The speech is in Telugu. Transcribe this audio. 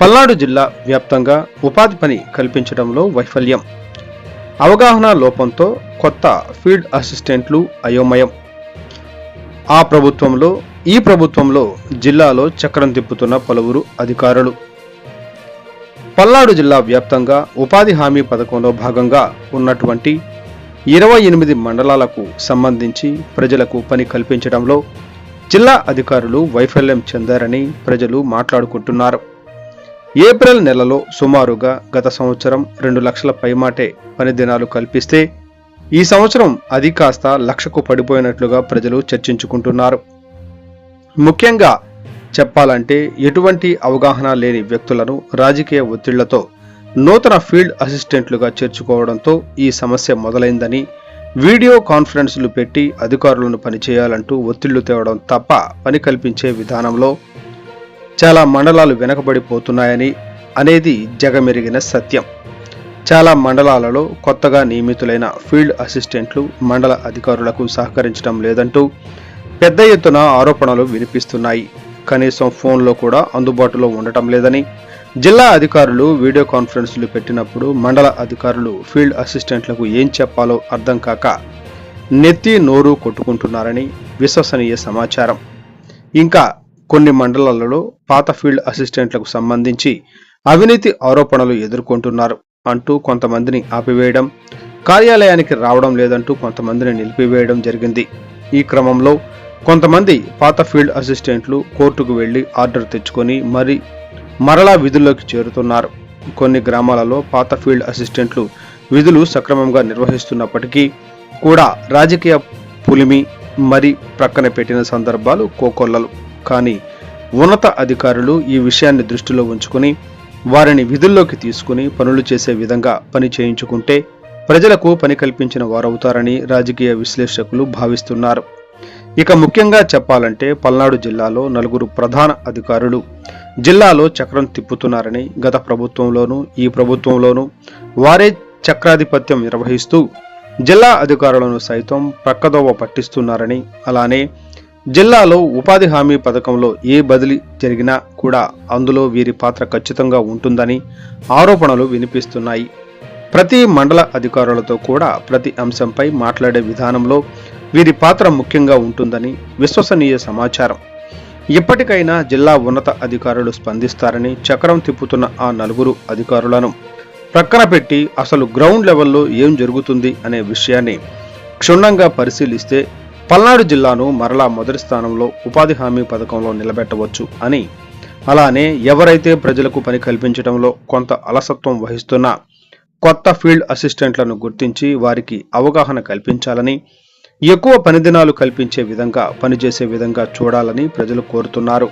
పల్నాడు జిల్లా వ్యాప్తంగా ఉపాధి పని కల్పించడంలో వైఫల్యం. అవగాహన లోపంతో కొత్త ఫీల్డ్ అసిస్టెంట్లు అయోమయం. ఆ ప్రభుత్వంలో ఈ ప్రభుత్వంలో జిల్లాలో చక్రం తిప్పుతున్న పలువురు అధికారులు. పల్నాడు జిల్లా వ్యాప్తంగా ఉపాధి హామీ పథకంలో భాగంగా ఉన్నటువంటి ఇరవై ఎనిమిది మండలాలకు సంబంధించి ప్రజలకు పని కల్పించడంలో జిల్లా అధికారులు వైఫల్యం చెందారని ప్రజలు మాట్లాడుకుంటున్నారు. ఏప్రిల్ నెలలో సుమారుగా గత సంవత్సరం రెండు లక్షల పైమాటే పని దినాలు కల్పిస్తే ఈ సంవత్సరం అది కాస్త లక్షకు పడిపోయినట్లుగా ప్రజలు చర్చించుకుంటున్నారు. ముఖ్యంగా చెప్పాలంటే ఎటువంటి అవగాహన లేని వ్యక్తులను రాజకీయ ఒత్తిళ్ళతో నూతన ఫీల్డ్ అసిస్టెంట్లుగా చేర్చుకోవడంతో ఈ సమస్య మొదలైందని వీడియో కాన్ఫరెన్సులు పెట్టి అధికారులను పనిచేయాలంటూ ఒత్తిళ్ళు తేవడం తప్ప పని కల్పించే విధానంలో చాలా మండలాలు వెనకబడిపోతున్నాయని అనేది జగమెరిగిన సత్యం. చాలా మండలాలలో కొత్తగా నియమితులైన ఫీల్డ్ అసిస్టెంట్లు మండల అధికారులకు సహకరించడం లేదంటూ పెద్ద ఎత్తున ఆరోపణలు వినిపిస్తున్నాయి. కనీసం ఫోన్లో కూడా అందుబాటులో ఉండటం లేదని జిల్లా అధికారులు వీడియో కాన్ఫరెన్స్లు పెట్టినప్పుడు మండల అధికారులు ఫీల్డ్ అసిస్టెంట్లకు ఏం చెప్పాలో అర్థం కాక నెత్తి నోరు కొట్టుకుంటున్నారని విశ్వసనీయ సమాచారం. ఇంకా కొన్ని మండలాలలో పాత ఫీల్డ్ అసిస్టెంట్లకు సంబంధించి అవినీతి ఆరోపణలు ఎదుర్కొంటున్నారు అంటూ కొంతమందిని ఆపివేయడం కార్యాలయానికి రావడం లేదంటూ కొంతమందిని నిలిపివేయడం జరిగింది. ఈ క్రమంలో కొంతమంది పాత ఫీల్డ్ అసిస్టెంట్లు కోర్టుకు వెళ్ళి ఆర్డర్ తెచ్చుకొని మరి మరలా విధుల్లోకి చేరుతున్నారు. కొన్ని గ్రామాలలో పాత ఫీల్డ్ అసిస్టెంట్లు విధులు సక్రమంగా నిర్వహిస్తున్నప్పటికీ కూడా రాజకీయ పులిమి మరి ప్రక్కన పెట్టిన సందర్భాలు కోకొల్లలు. కానీ ఉన్నత అధికారులు ఈ విషయాన్ని దృష్టిలో ఉంచుకుని వారిని విధుల్లోకి తీసుకుని పనులు చేసే విధంగా పని చేయించుకుంటే ప్రజలకు పని కల్పించిన వారవుతారని రాజకీయ విశ్లేషకులు భావిస్తున్నారు. ఇక ముఖ్యంగా చెప్పాలంటే పల్నాడు జిల్లాలో నలుగురు ప్రధాన అధికారులు జిల్లాలో చక్రం తిప్పుతున్నారని గత ప్రభుత్వంలోనూ ఈ ప్రభుత్వంలోనూ వారే చక్రాధిపత్యం నిర్వహిస్తూ జిల్లా అధికారులను సైతం ప్రక్కదోవ పట్టిస్తున్నారని అలానే జిల్లాలో ఉపాధి హామీ పథకంలో ఏ బదిలీ జరిగినా కూడా అందులో వీరి పాత్ర ఖచ్చితంగా ఉంటుందని ఆరోపణలు వినిపిస్తున్నాయి. ప్రతి మండల అధికారులతో కూడా ప్రతి అంశంపై మాట్లాడే విధానంలో వీరి పాత్ర ముఖ్యంగా ఉంటుందని విశ్వసనీయ సమాచారం. ఇప్పటికైనా జిల్లా ఉన్నత అధికారులు స్పందిస్తారని చక్రం తిప్పుతున్న ఆ నలుగురు అధికారులను ప్రక్కన పెట్టి అసలు గ్రౌండ్ లెవెల్లో ఏం జరుగుతుంది అనే విషయాన్ని క్షుణ్ణంగా పరిశీలిస్తే పల్నాడు జిల్లాను మరలా మొదటి స్థానంలో ఉపాధి హామీ పథకంలో నిలబెట్టవచ్చు అని. అలానే ఎవరైతే ప్రజలకు పని కల్పించడంలో కొంత అలసత్వం వహిస్తున్నా కొత్త ఫీల్డ్ అసిస్టెంట్లను గుర్తించి వారికి అవగాహన కల్పించాలని ఎక్కువ పనిదినాలు కల్పించే విధంగా పనిచేసే విధంగా చూడాలని ప్రజలు కోరుతున్నారు.